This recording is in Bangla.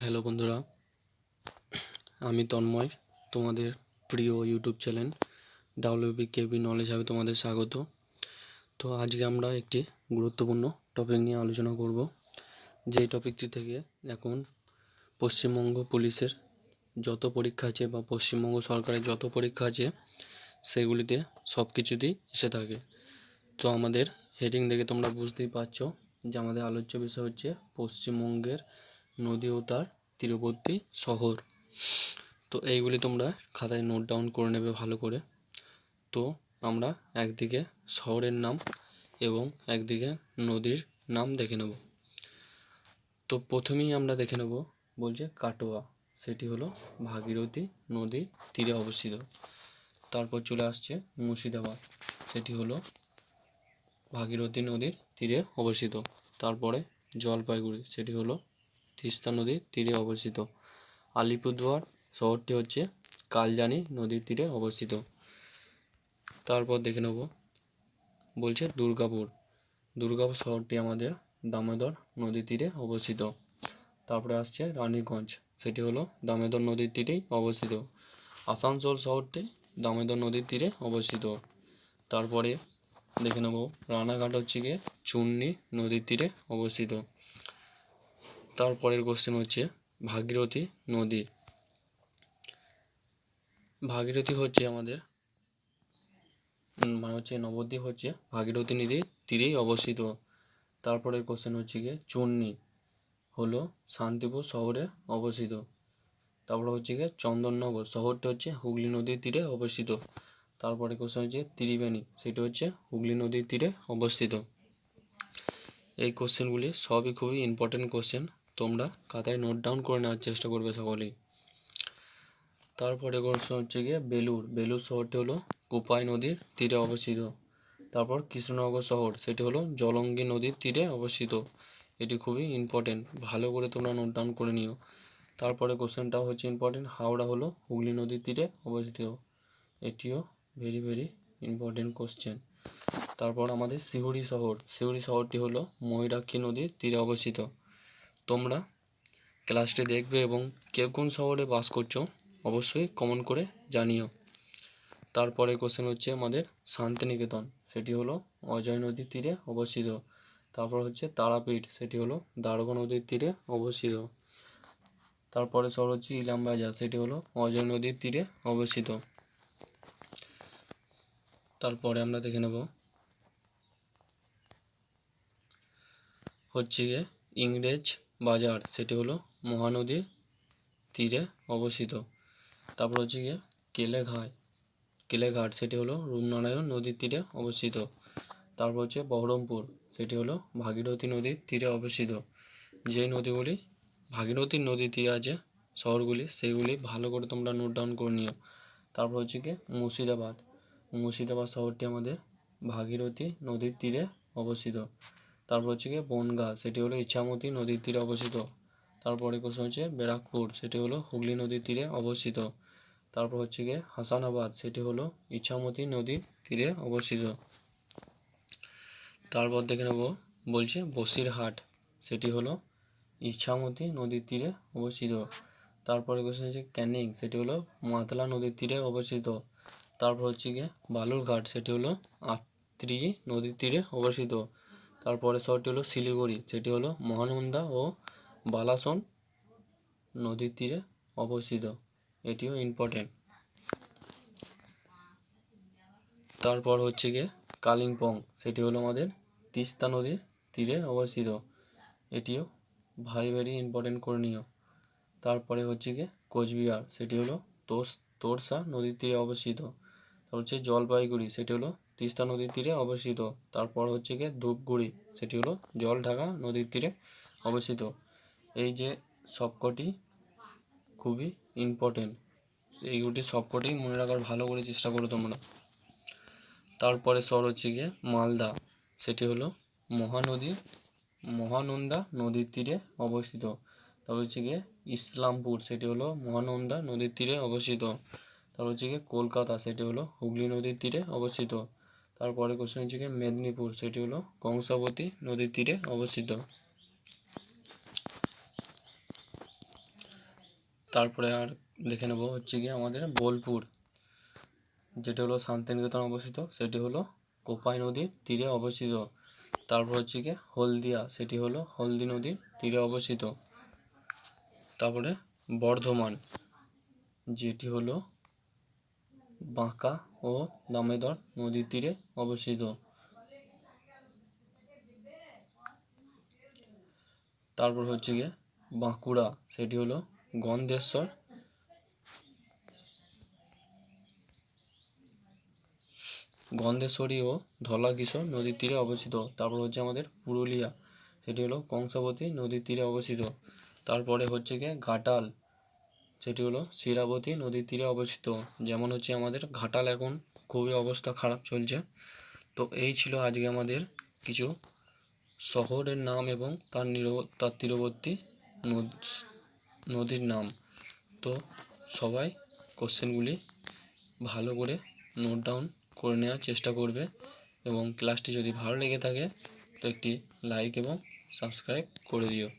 হ্যালো বন্ধুরা, আমি তন্ময়, তোমাদের প্রিয় YouTube channel WB KB knowledge হবে তোমাদের স্বাগত। তো আজকে আমরা একটি গুরুত্বপূর্ণ টপিক নিয়ে আলোচনা করব, যেই টপিকটি থেকে এখন পশ্চিমবঙ্গ পুলিশের যত পরীক্ষা আছে বা পশ্চিমবঙ্গ সরকারের যত পরীক্ষা আছে, সেগুলিতে সব কিছুতেই এসে থাকে। তো আমাদের হেডিং দেখে তোমরা বুঝতেই পারছ যে আমাদের আলোচ্য বিষয় হচ্ছে পশ্চিমবঙ্গের নদী ও তার তীরবর্তী শহর। তো এইগুলি তোমরা খাতায় নোট ডাউন করে নেবে ভালো করে। তো আমরা একদিকে শহরের নাম এবং একদিকে নদীর নাম দেখে নেব। তো প্রথমেই আমরা দেখে নেব বলছে কাটোয়া, সেটি হলো ভাগীরথী নদীর তীরে অবস্থিত। তারপর চলে আসছে মুর্শিদাবাদ, সেটি হলো ভাগীরথী নদীর তীরে অবস্থিত। তারপরে জলপাইগুড়ি, সেটি হলো তিস্তা নদীর তীরে অবস্থিত। আলিপুরদুয়ার শহরটি হচ্ছে কালজানি নদীর তীরে অবস্থিত। তারপর দেখে নেব, বলছে দুর্গাপুর। দুর্গাপুর শহরটি আমাদের দামোদর নদীর তীরে অবস্থিত। তারপরে আসছে রানীগঞ্জ, সেটি হলো দামোদর নদীর তীরেই অবস্থিত। আসানসোল শহরটি দামোদর নদীর তীরে অবস্থিত। তারপরে দেখে নেব, রানাঘাট হচ্ছে গিয়ে চুন্নি নদীর তীরে অবস্থিত। তারপরের কোশ্চেন হচ্ছে ভাগীরথী নদী। ভাগীরথী হচ্ছে আমাদের মানে হচ্ছে নবদ্বীপ হচ্ছে ভাগীরথী নদীর তীরেই অবস্থিত। তারপরের কোশ্চেন হচ্ছে গিয়ে চুন্নি হলো শান্তিপুর শহরে অবস্থিত। তারপরে হচ্ছে গিয়ে চন্দননগর শহরটি হচ্ছে হুগলি নদীর তীরে অবস্থিত। তারপরে কোশ্চেন হচ্ছে ত্রিবেণী সেটি হচ্ছে হুগলি নদীর তীরে অবস্থিত। এই কোশ্চেনগুলি সবই খুবই ইম্পর্টেন্ট কোশ্চেন তোমরা খাতায় নোট ডাউন করে নেওয়ার চেষ্টা করবে সকলেই। তারপরে কোশ্চেন হচ্ছে গিয়ে বেলুর বেলুর শহরটি হলো কোপাই নদীর তীরে অবস্থিত। তারপর কৃষ্ণনগর শহর, সেটি হলো জলঙ্গি নদীর তীরে অবস্থিত। এটি খুবই ইম্পর্টেন্ট ভালো করে তোমরা নোট ডাউন করে নিও। তারপরে কোশ্চেনটা হচ্ছে ইম্পর্টেন্ট হাওড়া হলো হুগলি নদীর তীরে অবস্থিত। এটিও ভেরি ভেরি ইম্পর্টেন্ট কোশ্চেন তারপর আমাদের সিহুড়ি শহর সিহুড়ি শহরটি হলো ময়ূরাক্ষী নদীর তীরে অবস্থিত। তোমরা ক্লাসটি দেখবে এবং কে কোন শহরে বাস করছ, অবশ্যই কমেন্ট করে জানিও। তারপরে কোশ্চেন হচ্ছে আমাদের শান্তিনিকেতন, সেটি হলো অজয় নদীর তীরে অবস্থিত। তারপর হচ্ছে তারাপীঠ, সেটি হলো দারোগা নদীর তীরে অবস্থিত। তারপরে শহর হচ্ছে ইলামবাজার সেটি হলো অজয় নদীর তীরে অবস্থিত। তারপরে আমরা দেখে নেব। হচ্ছে গিয়ে ইংরেজ বাজার, সেটি হলো মহানদীর তীরে অবস্থিত। তারপর হচ্ছে গিয়ে কেলেঘাট। কেলেঘাট, সেটি হলো রূপনারায়ণ নদীর তীরে অবস্থিত। তারপর হচ্ছে বহরমপুর, সেটি হলো ভাগীরথী নদীর তীরে অবস্থিত। যেই নদীগুলি ভাগীরথী নদীর তীরে আছে, শহরগুলি, সেইগুলি ভালো করে তোমরা নোট ডাউন করে নিও। তারপর হচ্ছে গিয়ে মুর্শিদাবাদ। মুর্শিদাবাদ শহরটি আমাদের ভাগীরথী নদীর তীরে অবস্থিত। তারপর হচ্ছে গিয়ে বনগাঁ, সেটি হলো ইচ্ছামতি নদীর তীরে অবস্থিত। তারপরে কোশ্চেন হচ্ছে ব্যারাকপুর, সেটি হলো হুগলি নদীর তীরে অবস্থিত। তারপর হচ্ছে গিয়ে হাসানাবাদ, সেটি হলো ইচ্ছামতি নদীর তীরে অবস্থিত। তারপর দেখে নেব, বলছে বসিরহাট, সেটি হলো ইচ্ছামতি নদীর তীরে অবস্থিত। তারপরে কোশ্চেন হচ্ছে ক্যানিং, সেটি হলো মাতলা নদীর তীরে অবস্থিত। তারপর হচ্ছে গিয়ে বালুরঘাট, সেটি হলো আত্রি নদীর তীরে অবস্থিত। তারপরে শহরটি হলো শিলিগুড়ি সেটি হলো মহানন্দা ও বালাসন নদীর তীরে অবস্থিত। এটিও ইম্পর্টেন্ট তারপর হচ্ছে গিয়ে কালিম্পং, সেটি হলো আমাদের তিস্তা নদীর তীরে অবস্থিত। এটিও ভারি ভেরি ইম্পর্টেন্ট করে নিও তারপরে হচ্ছে গিয়ে কোচবিহার, সেটি হলো তোরসা নদীর তীরে অবস্থিত। হচ্ছে জলপাইগুড়ি, সেটি হলো তিস্তা নদীর তীরে অবস্থিত। তারপর হচ্ছে গিয়ে ধূপগুড়ি, সেটি হলো জলঢাকা নদীর তীরে অবস্থিত। এই যে সবকটি খুবই ইম্পর্টেন্ট এইগুলি সবকটি মনে রাখার ভালো করে চেষ্টা করো তোমরা। তারপরে শহর হচ্ছে গিয়ে মালদা, সেটি হলো মহানদী, মহানন্দা নদীর তীরে অবস্থিত। তারপর হচ্ছে গিয়ে ইসলামপুর, সেটি হলো মহানন্দা নদীর তীরে অবস্থিত। তারপর হচ্ছে গিয়ে কলকাতা, সেটি হলো হুগলি নদীর তীরে অবস্থিত। তারপরে কোশ্চেন হচ্ছে গিয়ে মেদিনীপুর। সেটি হলো কংসাবতী নদীর তীরে অবস্থিত। তারপরে আর দেখে নেব হচ্ছে গিয়ে আমাদের বোলপুর। যেটি হলো শান্তিনিকেতন অবস্থিত, সেটি হলো কোপাই নদীর তীরে অবস্থিত। তারপর হচ্ছে গিয়ে হলদিয়া, সেটি হলো হলদি নদীর তীরে অবস্থিত। তারপরে বর্ধমান, যেটি হলো বাঁকা ও দামোদর নদীর তীরে অবস্থিত। তারপর হচ্ছে গিয়ে বাঁকুড়া, সেটি হলো গন্ধেশ্বর গন্ধেশ্বরী ও ধলাকিশোর নদীর তীরে অবস্থিত। তারপর হচ্ছে আমাদের পুরুলিয়া, সেটি হলো কংসাবতী নদীর তীরে অবস্থিত। তারপরে হচ্ছে গিয়ে ঘাটাল সেটি হলো শিরাবতী নদীর তীরে অবস্থিত। যেমন হচ্ছে আমাদের ঘাটাল এখন খুবই অবস্থা খারাপ চলছে। তো এই ছিল আজকে আমাদের কিছু শহরের নাম এবং তার নিরব, তার তীরবর্তী নদ- নদীর নাম। তো সবাই কোশ্চেনগুলি ভালো করে নোট ডাউন করে নেওয়ার চেষ্টা করবে এবং ক্লাসটি যদি ভালো লেগে থাকে, তো একটি লাইক এবং সাবস্ক্রাইব করে দিও।